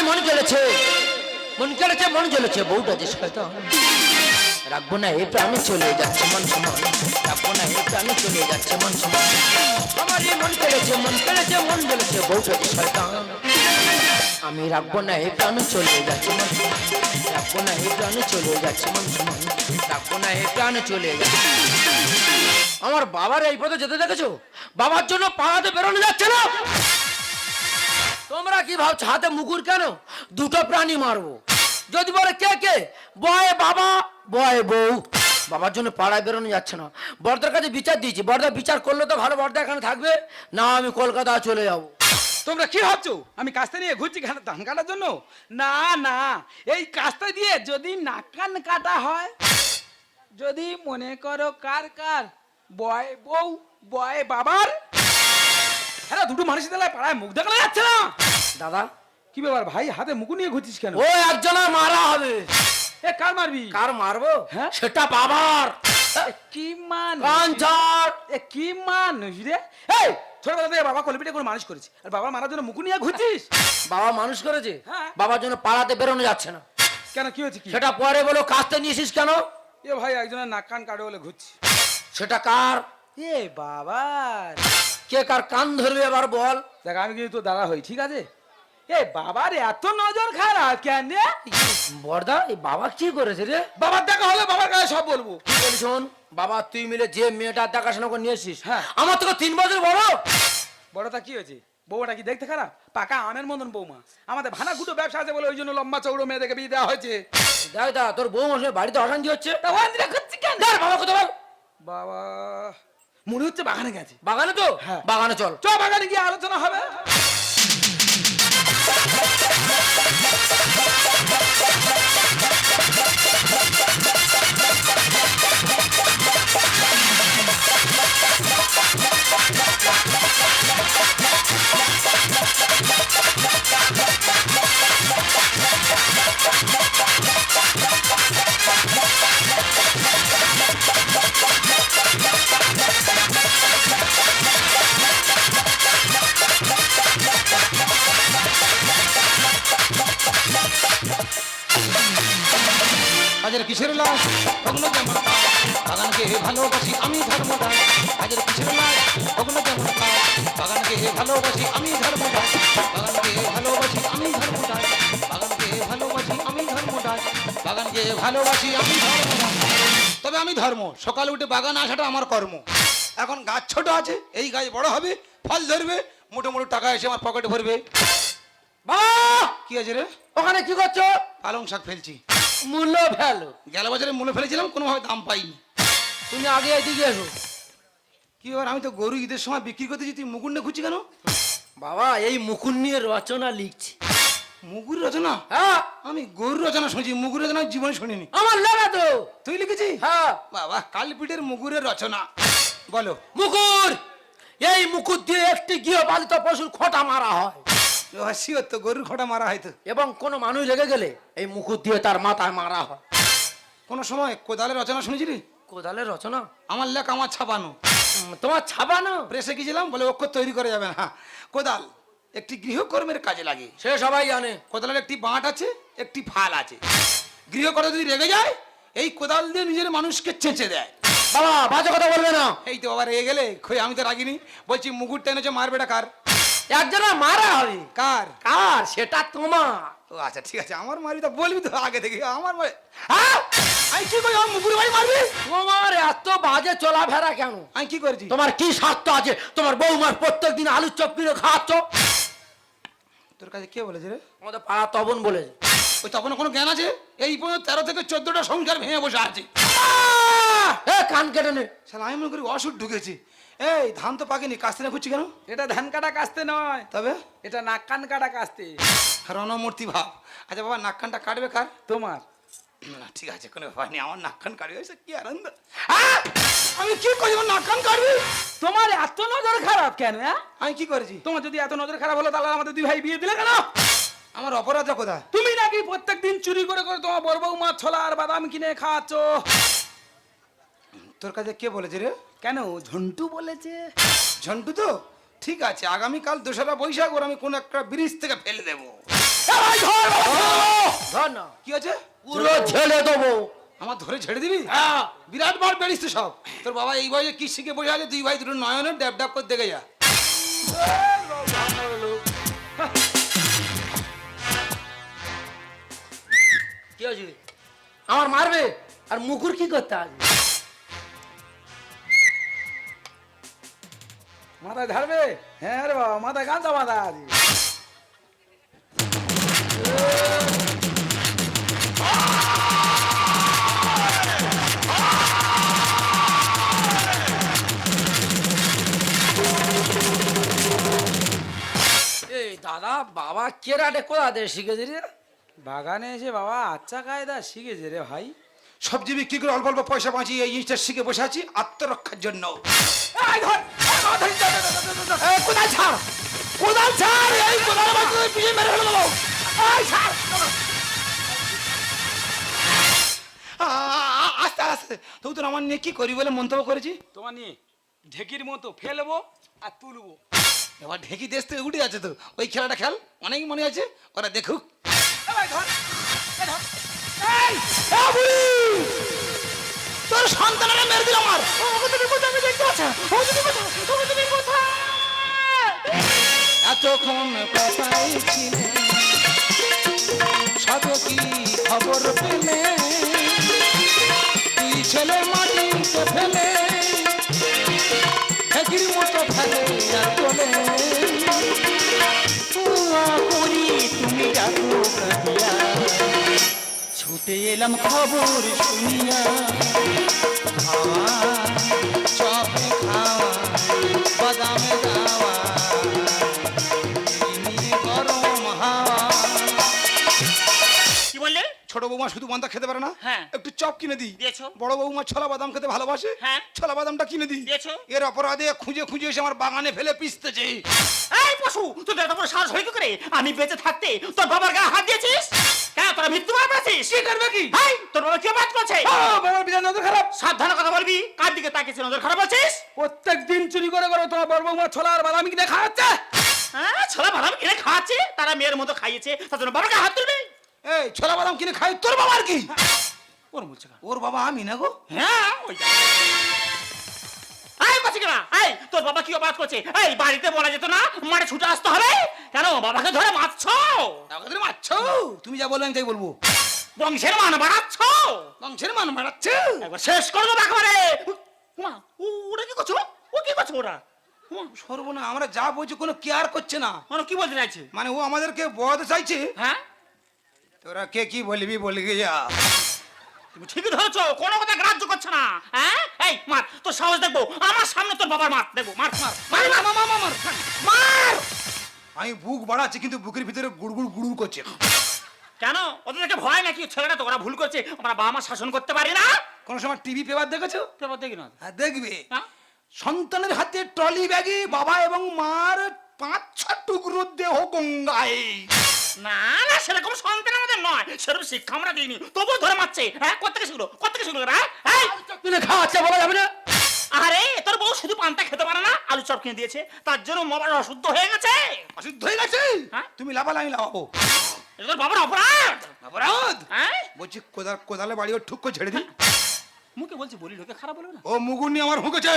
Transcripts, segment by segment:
এই মন জ্বলেছে। মন কেড়েছে মন জ্বলেছে, বউটা যে শয়তান। রাখব না এই প্রাণে চলে যাচ্ছে মন সমান। রাখব না এই প্রাণে চলে যাচ্ছে মন সমান। আমার এই মন কেড়েছে মন কেড়েছে মন জ্বলেছে, বউটা যে শয়তান। আমি রাখব না এই প্রাণে চলে যাচ্ছে মন রাখব না এই প্রাণে চলে যাচ্ছে মন সমান। রাখব না এই প্রাণে চলে যাচ্ছে। আমার বাবার এই পথে যেতে দেখেছ? বাবার জন্য পাড়াতে বেরোনো যাচ্ছে না? তোমরা কি ভাবছ, হাতে মুকুর কেন? দুটো প্রাণী মারবো। যদি বলে কে কে? বয় বাবা, বয় বউ। বাবার জন্য পাড়ায় বেরোনো যাচ্ছে না। বর্দার কাছে বিচার দিয়েছি। বর্দা বিচার করলে তো ভালো বর্দা এখানে থাকবে। না, আমি কলকাতা চলে যাব। তোমরা কি ভাবছ? আমি কাস্তে নিয়ে ঘুরছি ধান কাটার জন্য? না না। এই কাস্তে দিয়ে যদি নাকান কাটা হয়, যদি মনে করো কার কার বয় বউ, বয় বাবার হ্যাঁ দুটো মানুষ দিলে পাড়ায় মুখ দেখানো যাচ্ছে না। দাদা কি ব্যাপার ভাই? হাতে মুকু নিয়ে ঘুরছিস কেন? ও একজনের মারা হবে। এ কার মারবি? কার মারবো? হ্যাঁ? সেটা বাবার। কি মান? কাঞ্চার এ কি মানুষ রে। এই ছোটবেলা থেকে বাবা কলপিটা করে মানুষ করেছে। আর বাবা মারার জন্য মুকু নিয়ে ঘুরছিস? বাবা মানুষ করেছে? হ্যাঁ। বাবার জন্য পাড়াতে বেরোনো যাচ্ছে না। কেন কি হয়েছে কি? সেটা পরে বলো কাজতে নিয়েছিস কেন? এ ভাই একজনের নাক কান কাটে বলে ঘুরছি। সেটা কার? এ বাবার কে কার কান ধরবে এবার বল। দেখ আমি কিন্তু তোর দাদা হই ঠিক আছে? এ বাবার এত নজর খারাপ কেন রে? বর্দা এই বাবা কি করেছে রে? বাবার দেখা হলে বাবার কাছে সব বলব। কি বলি শোন বাবা তুই মিলে যে মেয়েটার দেখাশোনা করে নিয়ে এসছিস হ্যাঁ। আমার থেকে তিন বছর বড়। বড়টা কি হয়েছে? বউটা কি দেখতে খারাপ? পাকা আমের মতন বৌমা। আমাদের ভানা গুটো ব্যবসা আছে বলে ওই জন্য লম্বা চৌড়ো মেয়েদেরকে বিয়ে দেওয়া হয়েছে। দেখ দা তোর বউ মাসে বাড়িতে অশান্তি হচ্ছে। তা ওয়ান্দিরা করছি বাবা কোথাও বাবা মনে হচ্ছে বাগানে গেছে। বাগানে তো? হ্যাঁ। বাগানে চল। চ বাগানে গিয়ে আলোচনা হবে। ভালোবাসি আমি ধর্মদাস। আজের কিসের লাশ কখনো যেমন পাও, বাগানকে ভালোবাসি আমি ধর্মদাস। বাগানকে ভালোবাসি আমি ধর্মদাস। বাগানকে ভালোবাসি আমি ধর্মদাস। বাগানকে ভালোবাসি আমি ধর্মদাস। তবে আমি ধর্ম সকালে উঠে বাগান আসাটা আমার কর্ম। এখন গাছ ছোট আছে এই গাছ বড় হবে ফল ধরবে মোটো মোটো টাকা এসে আমার পকেটে ভরবে। বাবা কি আছে রে? ওখানে কি করছ? পালং শাক ফেলছি। মূল্য ভ্যালু গেল বছরে মূল্য ফেলেছিলাম কোনোভাবে দাম পাইনি। তুমি আগে এদিকে এসো। কি এবার আমি তো গরু ঈদের সময় বিক্রি করতে তুই মুকুন্ডে খুঁজছি কেন? বাবা এই মুকুন নিয়ে রচনা লিখছি। মুগুর রচনা? হ্যাঁ। আমি গরুর রচনা শুনছি মুগুর রচনা জীবনে শুনিনি। আমার লেখা তো। তুই লিখেছিস হ্যাঁ। বাবা কালপিটের মুগুরের রচনা। বলো। মুকুর! এই মুকুর দিয়ে একটি গৃহপালিত পশুর খোঁটা মারা হয়। শিওর তো গরুর খোটা মারা হয়তো এবং কোনো মানুষ রেগে গেলে এই মুকুর দিয়ে তার মাথায় মারা হয়। কোনো সময় কোদালের রচনা শুনেছিলি? কোদালের রচনা? আমার লেখা আমার ছাপানো। তোমার ছাপানো? প্রেসে গেছিলাম বলে অক্ষর তৈরি করে যাবে না। কোদাল একটি গৃহকর্মের কাজে লাগে। সে সবাই জানে। কোদালের একটি বাঁট আছে একটি ফাল আছে। গৃহকর্তা যদি রেগে যায় এই কোদাল দিয়ে নিজের মানুষকে চেঁচে দেয়। বাবা বাজে কথা বলবে না। এই তো আবার রেগে গেলে আমি তো রাগিনি। বলছি মুগুর টেনেছে মারবেটা কার? একজনের মারা হবে। কার? কার? সেটা তোমার। ও আচ্ছা ঠিক আছে আমার মারি তো বলবি তো আগে থেকে আমার মারি। আমি কি করি আমার মুগুর ভাই মারবি? তোমার এত বাজে চলাফেরা কেন? আমি কি করেছি? তোমার কি স্বার্থ আছে? তোমার বৌমার প্রত্যেক দিন আলুর চপ কিনে খাওয়াচ্ছ? তোর কাছে কে বলেছে রে? আমাদের পাড়া তবন বলেছে। ওই তখন কোনো জ্ঞান আছে? এই পর্যন্ত তেরো থেকে চোদ্দটা সংসার ভেঙে বসে আছে! এ কান কেটে নে। শালা আমি মনে করি অসুখ ঢুকেছি। এই ধান তো পাকেনি কাস্তে না খুঁজছি কেন? এটা ধান কাটা কাস্তে নয়। তবে? এটা নাক কান কাটা কাস্তে। রণমূর্তি ভাব। আচ্ছা বাবা নাক কানটা কাটবে কার? তোমার। না ঠিক আছে কোনো ব্যাপার নেই আমার নাক কান কাটবে কি আনন্দ। আমি কি করি নাক কান কাটবি? তোমার এত নজর খারাপ কেন হ্যাঁ? আমি কি করেছি? তোমার যদি এত নজর খারাপ হলো তাহলে আমাদের দুই ভাই বিয়ে দিলে কেন? আমার অপরাধটা কোথায়? তুমি নাকি প্রত্যেক দিন চুরি করে করে তোমার বড় বউ মাছ ছোলা আর বাদাম কিনে খাওয়াচ্ছ? তোর কাছে কে বলেছে রে? কেন? ঝন্টু বলেছে। ঝন্টু তো? ঠিক আছে আগামীকাল দোসরা বৈশাখ ওর আমি কোন একটা ব্রিজ থেকে ফেলে দেবো। ধর না। কি আছে পুরো ঝেলে দেবো। আমার ধরে ছেড়ে দিবি? হ্যাঁ। বিরাট বার বেড়িস তো সব। তোর বাবা এই বয়সে কি শিখে বসে আছে? দুই ভাই দুটো নয়নের ড্যাব ড্যাব করে দেখে যা। কি আছে আমার মারবে? আর মুকুর কি করতে আসবে? মাথায় ঝাড়বে? হ্যাঁ রে বাবা মাথায় গাঁদা বাঁধা আছে। এই দাদা বাবা কেরাটে কোথা দিয়ে শিখেছি রে? বাগানে এসে বাবা আচ্ছা কায়দা শিখেছে রে ভাই। সবজি বিক্রি করে অল্প অল্প পয়সা বাঁচিয়ে এই জিনিসটা শিখে বসে আছি? আত্মরক্ষার জন্য। কোথায় ছাড় কোথায় ছাড় এই কোথায় পিছিয়ে মেরে ফেলে দেবো। আস্তে আস্তে। তবু তোর আমার নিয়ে কি করি বলে মন্তব্য করেছি? তোমার নিয়ে ঢেকির মতো ফেলব আর তুলবো। এবার ঢেকি দেশ থেকে উঠে আছে তো। ওই খেলাটা খেল অনেক মনে আছে ওরা দেখুক। ধর তোর সন্তানরা মেরে দিল আমার এতক্ষণ কোথায় ছিলে কি খবর পেলে তুই ছেলে মাটিতে ফেলে ফেকির মতো ফেলে আর তোলে তুমি ডাকো এলাম খবর শুনিয়া। খাওয়া চপে খাওয়া বাদামে যাওয়া ছোট বৌমা শুধু বান্দা খেতে পারে না? হ্যাঁ। একটু চপ কিনে দিই। দিয়েছ? বড় বৌমা ছোলা বাদাম খেতে ভালোবাসে? হ্যাঁ। ছোলা বাদামটা কিনে দিই। দিয়েছ? এর অপরাধে খুঁজে খুঁজে এসে আমার বাগানে ফেলে পিসতেছে এই পশু তোদের এত বড় সাহস হয় করে? আমি বেঁচে থাকতে তোর বাবার গায়ে হাত দিয়েছিস? কেন তোরা মৃত্যু মার পেয়েছিস কি করবে কি? এই তোর বাবা কি বাদ করছে? বাবার বিধান নজর খারাপ। সাবধানে কথা বলবি। কার দিকে তাকিয়েছিস? নজর খারাপ আছিস প্রত্যেক দিন চুরি করে করে তোমার বড় বৌমা ছোলা আর বাদামি কিনে খাওয়াচ্ছে। হ্যাঁ ছোলা ভালো কিনে খাওয়াচ্ছে? তারা মেয়ের মতো খাইয়েছে তার জন্য বাবার গায়ে হাত তুলবে? এই ছোলা বাদাম কিনে খাই তোর বাবার কি? ওর বলছে ওর বাবা আমি না গো। হ্যাঁ ওই এই বলছি কেনা এই তোর বাবা কি অপরাধ করছে? এই বাড়িতে বলা যেত না মাঠে ছুটে আসতে হবে? কেন বাবাকে ধরে মারছো? মারছো? তুমি যা বলবে আমি তাই বলব। বংশের মান বাড়াচ্ছ? বংশের মান বাড়াচ্ছে? একবার শেষ করে দেবো একেবারে। ওরা কি করছ ও কি করছ ওরা? সর্বনা আমরা যা বলছি কোনো কেয়ার করছে না। মানে কি বলতে চাইছে? মানে ও আমাদেরকে বয়াতে চাইছে হ্যাঁ? তোরা কে কি বলবি বলে যা। তুমি ঠিকই ধরেছো কোনো কথা গ্রাহ্য করছে না। হ্যাঁ? এই মার তোর সাহস দেখব। আমার সামনে তোর বাবার মার দেখব মার মার মার মার মার মার মার মার আমি বুক বাড়াচ্ছি কিন্তু বুকের ভিতরে গুড়গুড় গুড়গুড় করছে। কেন? ওদের ভয় নাকি? ছেলেটা তো ওরা ভুল করছে আমরা বাবা মা শাসন করতে পারি না? কোন সময় টিভি পেপার দেখেছ? পেপার দেখি না। হ্যাঁ দেখবে। হ্যাঁ? সন্তানের হাতে ট্রলি ব্যাগে বাবা এবং মার পাঁচ ছ টুকরো দেহ গঙ্গায়। না না সেরকম সন্তান আমাদের নয়। সেরকম শিক্ষা আমরা দিইনি। তবুও ধরে মারছে। হ্যাঁ কোথেকে শিখলো কোথেকে শিখলো হ্যাঁ এই, কিনে খাওয়াচ্ছে বলা যাবে না। আরে তোর বউ শুধু পান্তা খেতে পারে না আলু চপ কিনে দিয়েছে। তার জন্য মোবাইল অশুদ্ধ হয়ে গেছে। অসুদ্ধ হয়ে গেছে? হ্যাঁ? তুমি লাফালে আমি এটা তোর বাবার অপরাধ। অপরাধ? হ্যাঁ? বলছি কোদাল কোদালে বাড়ি ওর ঠুক করে ছেড়ে দিই মুখে বলছি বলি লোকে খারাপ বলবে না? ও মুগুর নিয়ে আমার হুকেছে।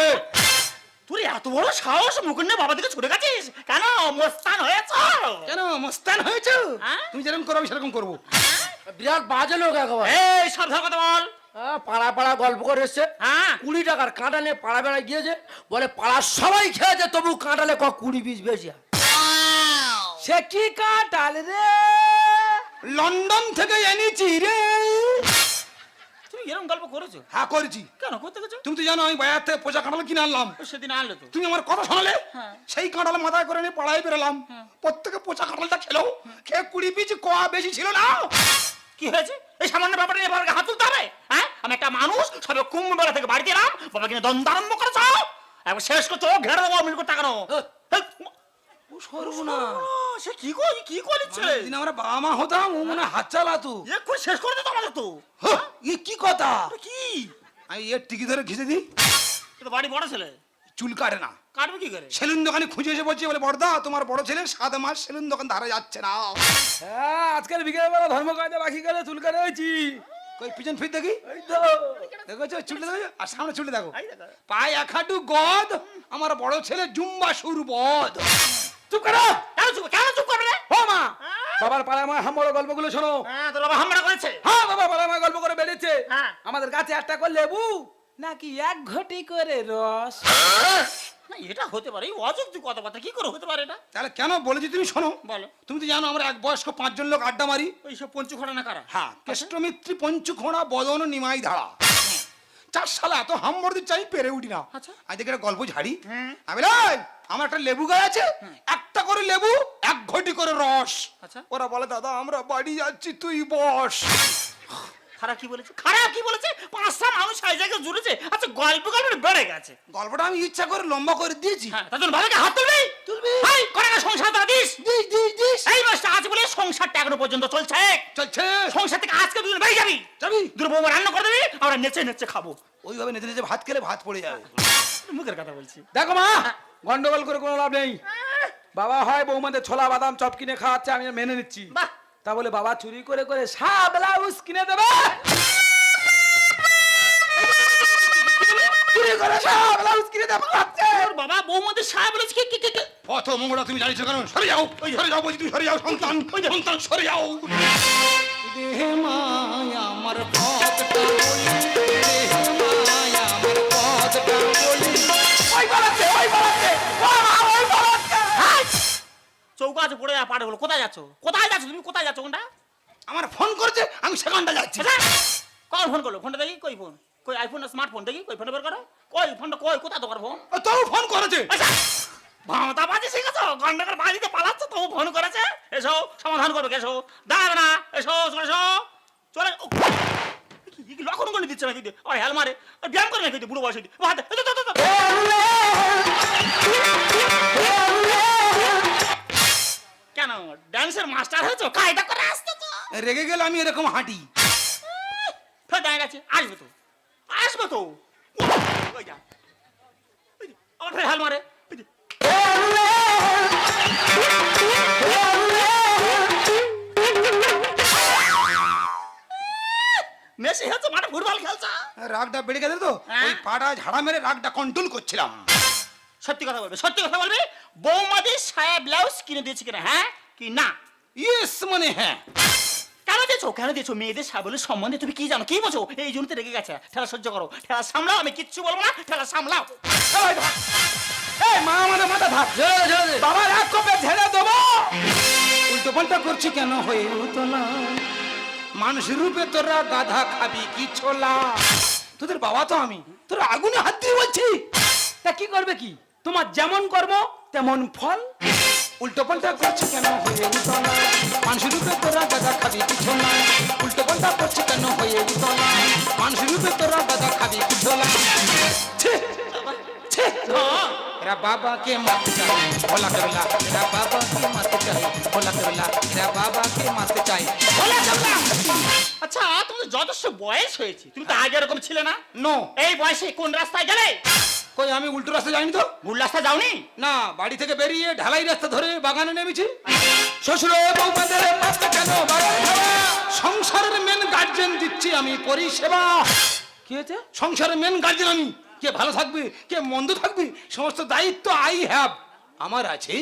তুই এত বড় সাহস মুকুন্দ বাবা দিকে ছুটে গেছিস? কেন মোস্তান হয়েছ? কেন মস্তান হয়েছে? হ্যাঁ? তুমি যেরকম করো আমি সেরকম করব। বিরাট বাজে লোক একবার। এই সাবধান কথা বল। হ্যাঁ, পাড়া পাড়া গল্প করে এসছে। হ্যাঁ? কুড়ি টাকার কাঁটা নিয়ে পাড়া বেড়ায় গিয়েছে। বলে পাড়ার সবাই খেয়েছে তবু কাঁটালে ক কুড়ি পিস বেশি সে কি কাটাল রে? লন্ডন থেকে এনেছি রে। তুমি এরকম গল্প করেছ? হ্যাঁ করেছি। কেন করতে গেছো? তুমি তো জানো আমি বাজার থেকে পোচা কাঁঠাল কিনে আনলাম। সেদিন আনলে তো। তুমি আমার কথা শোনালে? হ্যাঁ। সেই কাঁঠাল মাথায় করে নিয়ে পাড়ায় বেরোলাম। প্রত্যেকে পোচা কাঁঠালটা খেলো। খেয়ে কুড়ি পিস কোয়া বেশি ছিল না। কি হয়েছে? এই সামান্য ব্যাপারে নিয়ে বাবাকে হাত তুলতে হবে? হ্যাঁ? আমি একটা মানুষ সবে কুম্ভ মেলা থেকে বাড়িতে এলাম। বাবা কিনে দ্বন্দ্ব আরম্ভ করেছ? একবার শেষ করছ ঘেরে দেবো মিল করতে কেন ও সর্বনা সে কি করি কি করেছে? দিন আমরা বাবা মা হতাম ও মনে হাত চালাতো। এক্ষুনি শেষ করে দিত আমাদের তো। হ্যাঁ, এ কি কথা? কি? আমি এর টিকি ধরে ঘিচে দিই। তো বাড়ি বড় ছেলে? চুল কাটে না। কাটবে কি করে? সেলুন দোকানে খুঁজে এসে বলছে বলে বড়দা তোমার বড় ছেলে সাত মাস সেলুন দোকান ধারা যাচ্ছে না। হ্যাঁ আজকাল বিকেলবেলা ধর্ম কাজে বাকি করে চুল কাটে হয়েছি। কই পিছন ফির দেখি? তো। দেখেছ? দেখো আর সামনে চুলটা দেখো। দেখো। পায়ে এক হাঁটু গদ আমার বড় ছেলে জুম্বা সুর বদ চুপ করো। কেন চুপ কেন চুপ করবে ও মা বাবার পাড়ায় আমার হাম গল্পগুলো শোনো। হ্যাঁ তোর বাবা হামলা করেছে? হ্যাঁ বাবা পাড়ায় আমার গল্প করে বেড়েছে। হ্যাঁ। আমাদের একটা করে লেবু নাকি এক ঘটি করে রস? না এটা হতে পারে এই কথাবার্তা কি করে হতে পারে এটা? তাহলে কেন বলেছি তুমি শোনো? বলো। তুমি তো জানো আমরা এক বয়স্ক পাঁচজন লোক আড্ডা মারি। ওই সব পঞ্চু খোড়া না কারা? হ্যাঁ কেষ্টমিত্রী পঞ্চুখোড়া বদন নিমাই ধারা। চার সালা এত হামবর্দি চাই পেরে উঠি না। আমি আজ দেখে একটা গল্প ঝাড়ি। আমি লাই আমার একটা লেবু গাছ আছে একটা করে লেবু এক ঘটি করে রস। আচ্ছা। ওরা বলে দাদা আমরা বাড়ি যাচ্ছি তুই বস। খারাপ কি বলেছে? খারাপ কি বলেছে? পাঁচটা মানুষ এক জায়গায় জুড়েছে। আচ্ছা গল্প গল্প বেড়ে গেছে। গল্পটা আমি ইচ্ছা করে লম্বা করে দিয়েছি। হ্যাঁ তার জন্য ভালোকে হাত তুলবি? তুলবি। করে না সংসার দাঁড়া দিস? This this this. এই মাসটা আছে বলে সংসারটা এখনও পর্যন্ত চলছে। চলছে। সংসার থেকে আজকে দুজন বেরিয়ে যাবি। যাবি। দুটো বৌমা রান্না করে দিবি আমরা নেচে নেচে খাব। ওইভাবে নেতে নেতে ভাত খেলে ভাত পড়ে যাবে। মুখের কথা বলছি। দেখো মা গন্ডগোল করে কোনো লাভ নেই। বাবা হয় বৌমাদের ছোলা বাদাম চপ কিনে খাওয়াচ্ছে আমি মেনে নিচ্ছি। বাহ তা বলে বাবা চুরি করে করে ব্লাউজ কিনে দেবে। চুরি করে ব্লাউজ কিনে দেবে তোর বাবা কি কি কি কি? পথ মঙ্গলা তুমি জানিস কেন? সরে যাও ওই সরে যাও বলছি তুমি সরে যাও সন্তান সন্তান সরে যাও। দেহে আমার পথটা দেহে মায়া চৌকা পড়ে যা পাড়ে হলো কোথায় যাচ্ছ? কোথায় যাচ্ছ তুমি? কোথায় যাচ্ছ কোনটা? আমার ফোন করেছে আমি সেখানটা যাচ্ছি। কখন ফোন করল? ফোনটা দেখি কই ফোন? কই আইফোন না স্মার্টফোন দেখি কই ফোন বের করো। কই ফোনটা কই কোথা তোমার ফোন? ও, তবু ফোন করেছে। আচ্ছা ভাঁতা বাজি শিখেছ? গন্ডাকার বাজিতে পালাচ্ছ? তো ফোন করেছে? এসো সমাধান করবে এসো। দাঁড়াবে না এসো চলে এসো। চলে কি- কি- কি লক্ষণ করে দিচ্ছে নাকি? ও হেল মারে ব্যায়াম করে নাকি বুড়ো বয়সে? ও কেন ড্যান্সের মাস্টার হয়েছো? কায়দা করে আসতে তো। রেগে গেলে আমি এরকম হাঁটি। দাঁড়িয়ে গেছে আসবে তো। আসবে তো। ওই যা। ওই ফের হেল মারে। ওই মেসি হচ্ছে মাঠে ফুটবল খেলছে। রাগটা বেড়ে গেছে তো হ্যাঁ? ওই পাটা ঝাড়া মেরে রাগটা কন্ট্রোল করছিলাম। সত্যি কথা বলবে সত্যি কথা বলবে? বৌমাদের সায়া ব্লাউজ কিনে দিয়েছে কিনা হ্যাঁ কি না? ইয়েস মানে হ্যাঁ। কেন দিয়েছ? কেন দিয়েছ? মেয়েদের সাবলের সম্বন্ধে তুমি কি জানো? কি বোঝো? এই জন্য তো রেগে গেছে। ঠেলা সহ্য করো ঠেলা সামলাও আমি কিচ্ছু বলব না ঠেলা সামলাও। এই মা আমাদের মাথা ঝেড়ে বাবার এক কপে ঝেড়ে দেবো। উল্টো পাল্টা করছি কেন? হয়ে হতো না। মানুষ রূপে তোরা গাধা খাবি কি ছোলা? তোদের বাবা তো আমি। তোরা আগুনে হাত দিয়ে বলছি। তা কি করবে কি? তোমার যেমন কর্ম তেমন ফল। উল্টো পাল্টা করছি কেন হয়ে উঠো না? মানুষ রূপে তোরা গাধা খাবি কি ছোলা উল্টো পাল্টা করছি কেন হয়ে উঠো না? মানুষ রূপে তোরা গাধা খাবি কি ছোলা ছি, ছি। এরা বাবাকে মারতে চায় ভোলা করলা। এরা বাবাকে মারতে চায় ভোলা করলা। এরা বাবাকে মারতে চায় ভোলা করলা। আচ্ছা তোমাদের যথেষ্ট বয়স হয়েছে। তুমি তো আগে এরকম ছিলে না? নো এই বয়সে কোন রাস্তায় গেলে? কই আমি উল্টো রাস্তা যাইনি তো? ভুল রাস্তা যাওনি? না বাড়ি থেকে বেরিয়ে ঢালাই রাস্তা ধরে বাগানে নেমেছি। শ্বশুর বৌমাদের মারতে কেন সংসারের মেন গার্জেন দিচ্ছি আমি পরিষেবা। কি হয়েছে? সংসারের মেন গার্জেন আমি। কে ভালো থাকবে কে মন্দ থাকবে সমস্ত দায়িত্ব আই হ্যাভ আমার আছে।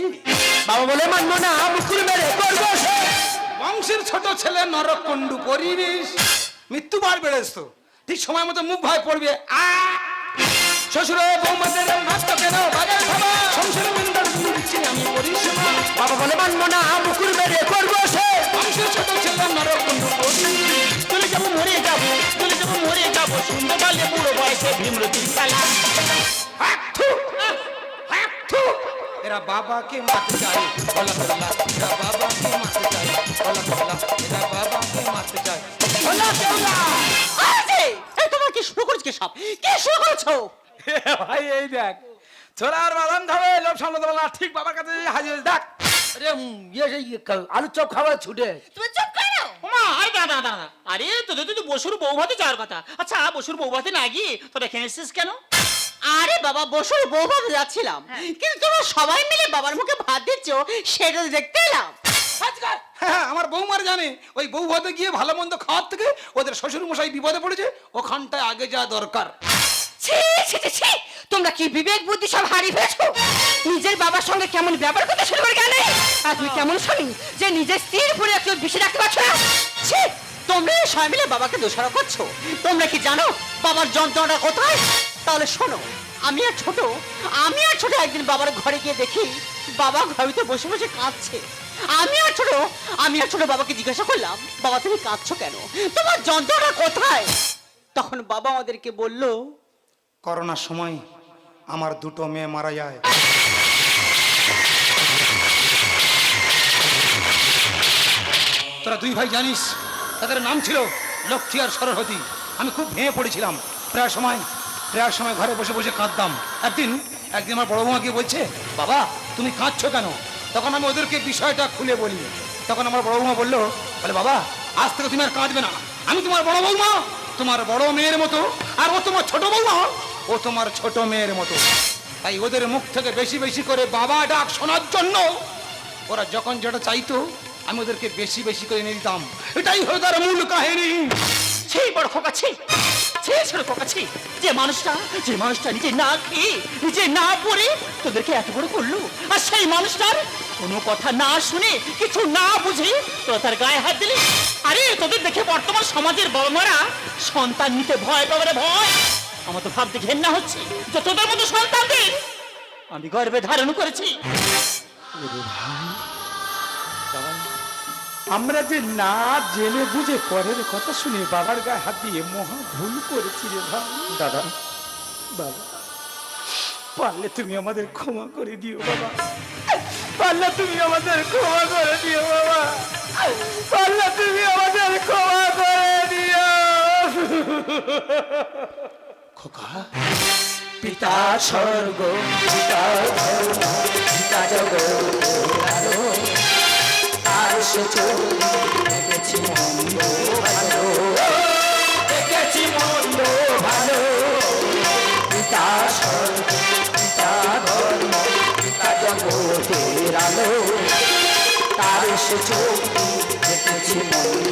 বাবা বলে মানবো না মুকুল মেরে করব বংশের ছোট ছেলে নরকণ্ডু পরিবেশ। মৃত্যুবার বেড়েছ তো ঠিক সময় মতো মুখ ভয় পড়বে। আ! শ্বশুর বৌমাদের মারতে কেন খাওয়া সংসারের মেন গার্জেন দিচ্ছি, আমি পরিষেবা বাবা বলে, মানবো না, মুকুল মেরে করব সে। বংশের ছোট ছেলে নরকণ্ডু পরিবেশ চলে যাব, মরে যাব, চলে যাব, মরে যাব। শুনতে পারলে বুড়ো বয়সে ভীমরতির থু। এরা বাবাকে মারতে চায় বলা কি শুরু করেছ? ভাই এই দেখ। বাদাম খাবে লোভ সামলাতে পারলা ঠিক বাবার কাছে হাজির দেখ। আরে ইয়ে সেই ইয়ে, চপ খাবার ছুটে তুমি চুপ করো। ওমা আরে দাদা দাদা আরে তোদের তো বসুর বউ ভাতে যাওয়ার কথা। আচ্ছা বসুর বউ ভাতে না গিয়ে তোরা এখানে এসেছিস কেন? আরে বাবা বসে বউ ভাবে যাচ্ছিলাম কিন্তু তোমরা সবাই মিলে বাবার মুখে ভাত দিচ্ছ সেটা তো দেখতে এলাম। আজকাল হ্যাঁ আমার বৌমার জানে। ওই বউ ভাতে গিয়ে ভালো মন্দ খাওয়ার থেকে ওদের শ্বশুর মশাই বিপদে পড়েছে ওখানটায় আগে যাওয়া দরকার। তোমরা কি বিবেক, বুদ্ধি সব হারিয়ে ফেলেছো? নিজের বাবার সঙ্গে কেমন ব্যবহার করতে শুরু করে আর তুমি কেমন যে নিজের স্ত্রীর কেউ বেশি রাখতে পারছ না? তোমরা এই সবাই মিলে বাবাকে দোষারোপ করছ? তোমরা কি জানো বাবার কোথায়? তাহলে শোনো, আমি আর ছোট, আমি আর ছোট একদিন বাবার ঘরে গিয়ে দেখি বাবা ঘরেতে বসে বসে কাঁদছে। আমি আর ছোট, আমি আর ছোট বাবাকে জিজ্ঞাসা করলাম, বাবা তুমি কাঁদছো কেন? তোমার যন্ত্রণা কোথায়? তখন বাবা আমাদেরকে বলল করোনার সময় আমার দুটো মেয়ে মারা যায়। তোরা দুই ভাই জানিস, তাদের নাম ছিল লক্ষ্মী আর সরস্বতী। আমি খুব ভেঙে পড়েছিলাম। প্রায় সময় প্রায় সময় ঘরে বসে বসে কাঁদতাম। একদিন একদিন আমার বড় বৌমা গিয়ে বলছে, বাবা, তুমি কাঁদছো কেন? তখন আমি ওদেরকে বিষয়টা খুলে বলি। তখন আমার বড় বৌমা বলল, বলে, বাবা, আজ থেকে তুমি আর কাঁদবে না। আমি তোমার বড় বৌমা, তোমার বড় মেয়ের মতো, আর ও তোমার ছোট বৌমা। ও তোমার ছোট মেয়ের মতো। তাই ওদের মুখ থেকে বেশি বেশি করে বাবা ডাক শোনার জন্য ওরা যখন যেটা চাইতো, আমি ওদেরকে বেশি বেশি করে এনে দিতাম। এটাই হলো তার মূল কাহিনী। সেই বড় ছি। ছোট যে মানুষটা যে মানুষটা নিজে না খেয়ে, নিজে না পড়ে তোদেরকে এত বড় করল। আর সেই মানুষটার কোনো কথা না শুনে, কিছু না বুঝে তোরা তার গায়ে হাত দিলি। আরে, তোদের দেখে বর্তমান সমাজের বড় মারা সন্তান নিতে ভয় পাবে ভয়। আমার তো ভাবতে ঘেন্না হচ্ছে যে তোদের মতো সন্তানদের আমি গর্বে ধারণ করেছি। আমরা যে না জেনে বুঝে পরের কথা শুনে বাবার গায়ে হাত দিয়ে মহা ভুল করেছি রে ভাই। দাদা, বাবা, পারলে তুমি আমাদের ক্ষমা করে দিও বাবা। পারলে তুমি আমাদের ক্ষমা করে দিও বাবা। পারলে তুমি আমাদের ক্ষমা করে দিও। খোকা। পিতা স্বর্গ, পিতা পিতা জগৎ আর সে দেখেছি মন্দ ভালো। দেখেছি মন্দ ভালো। পিতা স্বর্গ, পিতা তার সে দেখেছি মন্দ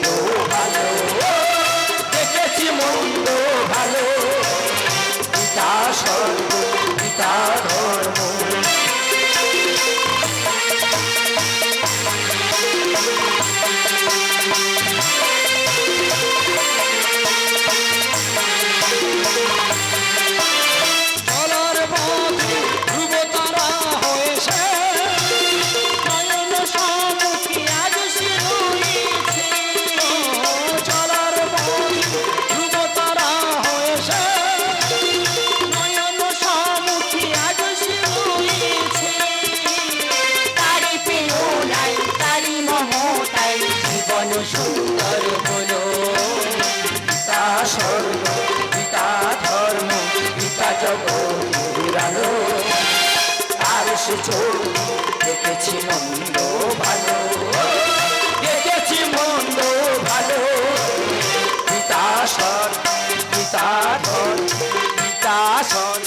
মন্দ ভালো। দেখেছি মন্দ ভালো পিতাসর পিতাধর পিতাসর